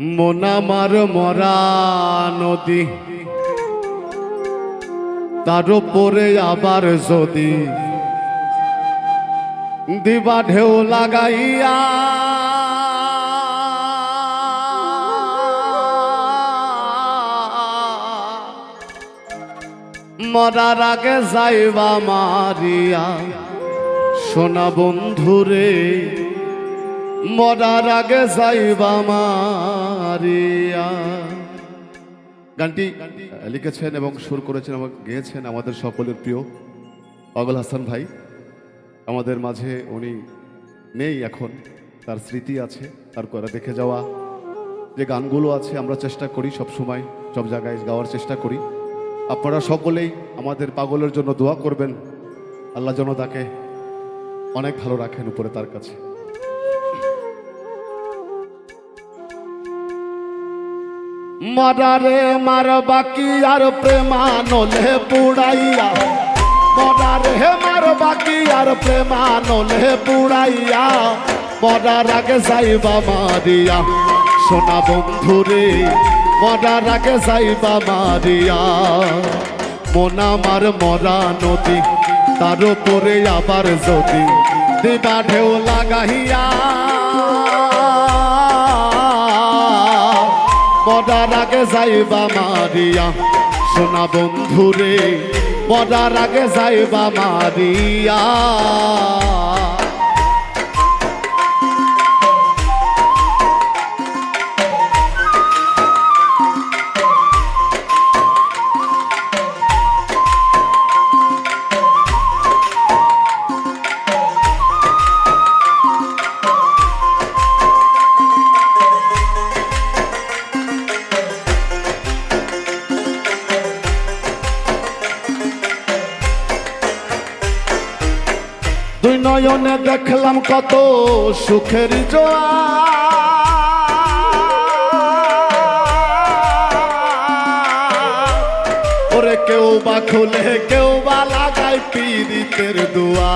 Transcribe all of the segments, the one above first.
মোনামার মরা নদী। তার উপরে আবার যদি দিবা ঢেউ লাগাইয়া, মরার আগে যাইবা মারিয়া। সোনা বন্ধুরে মরার আগে যাইবা মারিয়া। গানটি লিখেছেন এবং সুর করেছেন এবং গেয়েছেন আমাদের সকলের প্রিয় পাগল হাসান ভাই। আমাদের মাঝে উনি নেই এখন, তার স্মৃতি আছে, তার করে দেখে যাওয়া যে গানগুলো আছে, আমরা চেষ্টা করি সব সময়, সব জায়গায় গাওয়ার চেষ্টা করি। আপনারা সকলেই আমাদের পাগলের জন্য দোয়া করবেন। আল্লাহ যেন তাকে অনেক ভালো রাখেন উপরে তার কাছে। মরারে মার বাকি আর প্রেমানলে পুড়াইয়া। মরারে মার বাকি আর প্রেমানলে পুড়াইয়া। মরার আগে যাইবা মারিয়া। সোনা বন্ধুরে, মরার আগে যাইবা মারিয়া। মোনামার মরা নদী, তার উপরে আবার যদি দিবা ঢেউ লাগাইয়া। মরার আগে যাইবা মারিয়া। সোনা বন্ধুরে মরার আগে যাইবা মারিয়া। দুই নয়নে দেখলাম কত সুখের জোয়ার। ওরে কেউ বা খুলে, কেউ বা লাগাই পীড়িতের দোয়া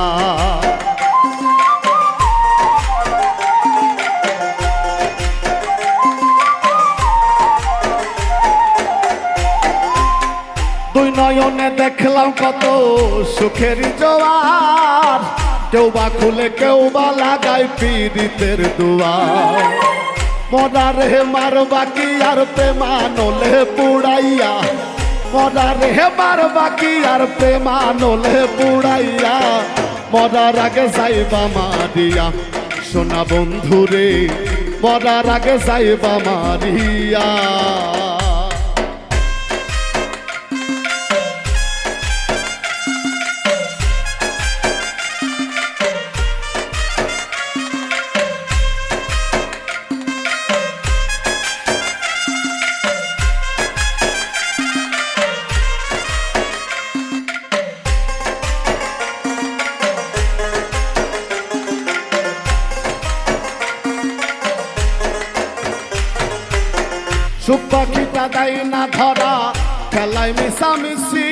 দেখলাম কত সুখের জোয়ার কেউ বা খুলে কেউ বা লাগাই পীড়িতের দুয়ার মরার হে মার বাকি আর প্রেমানলে পুড়াইয়া। মরার হে মার বাকি আর প্রেমানলে পুড়াইয়া। মরার আগে যাইবা মারিয়া, সোনা বন্ধুরে। মরার আগে যাইবা মারিয়া। সুখ পাখিটা দেয় না ধরা, খেলায় মিশামিশি।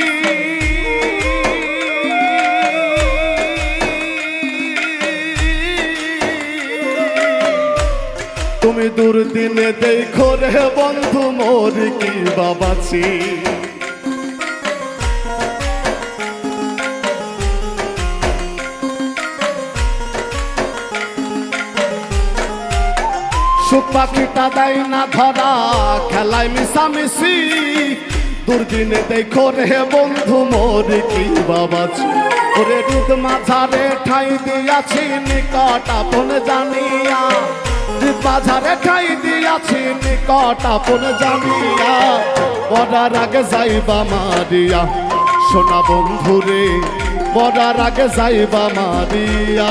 তুমি দুর্দিনে দেখো রে বন্ধু, মোর কি বাবাছি। পাখিটা দেয় না ধরা, খেলায় মিশামিশি। দুর্দিনে দেখো রে বন্ধু, মোর কি বাবা ওরে রুদ মাঝারে ঠাই দিয়াছি, নিকট আপন জানিয়া। রুদ মাঝারে ঠাই দিয়াছি, নিকট আপন জানিয়া। মরার আগে যাইবা মারিয়া। সোনা বন্ধুরে, মরার আগে যাইবা মারিয়া।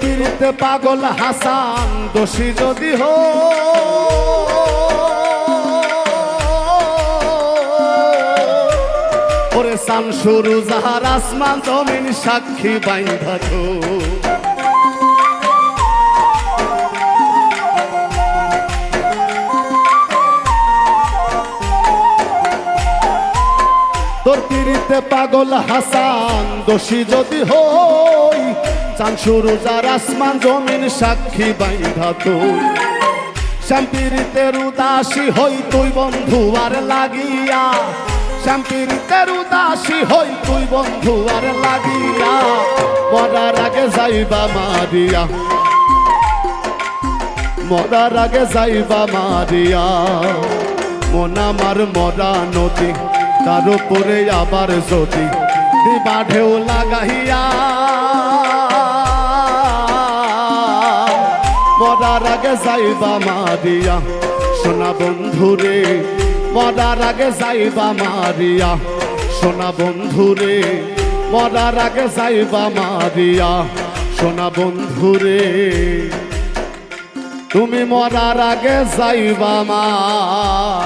পীড়িতে পাগল হাসান, দোষী যদি হো ওরে সান শুরু যাহার আসমান জমিন সাক্ষী বাইন্ধা তোর পিড়িতে পাগল হাসান, দোষী যদি হই চান শুরু যার আসমান জমিন সাক্ষী বাইধা তুই। শ্যাম্পিরিতের উদাসী হই তুই বন্ধু আর লাগিয়া। শ্যাম্পিরিতের উদাসী হই তুই বন্ধু আর লাগিয়া। মরার আগে যাইবা মারিয়া। মরার আগে যাইবা মারিয়া। মন আমার মরা নদী, তার উপরে আবার যদি দিবা ঢেউ লাগাইয়া মরার আগে যাইবা মারিয়া। সোনা বন্ধুরে, মরার আগে যাইবা মারিয়া। সোনা বন্ধুরে, মরার আগে যাইবা মারিয়া। সোনা বন্ধুরে, তুমি মরার আগে যাইবা মারিয়া।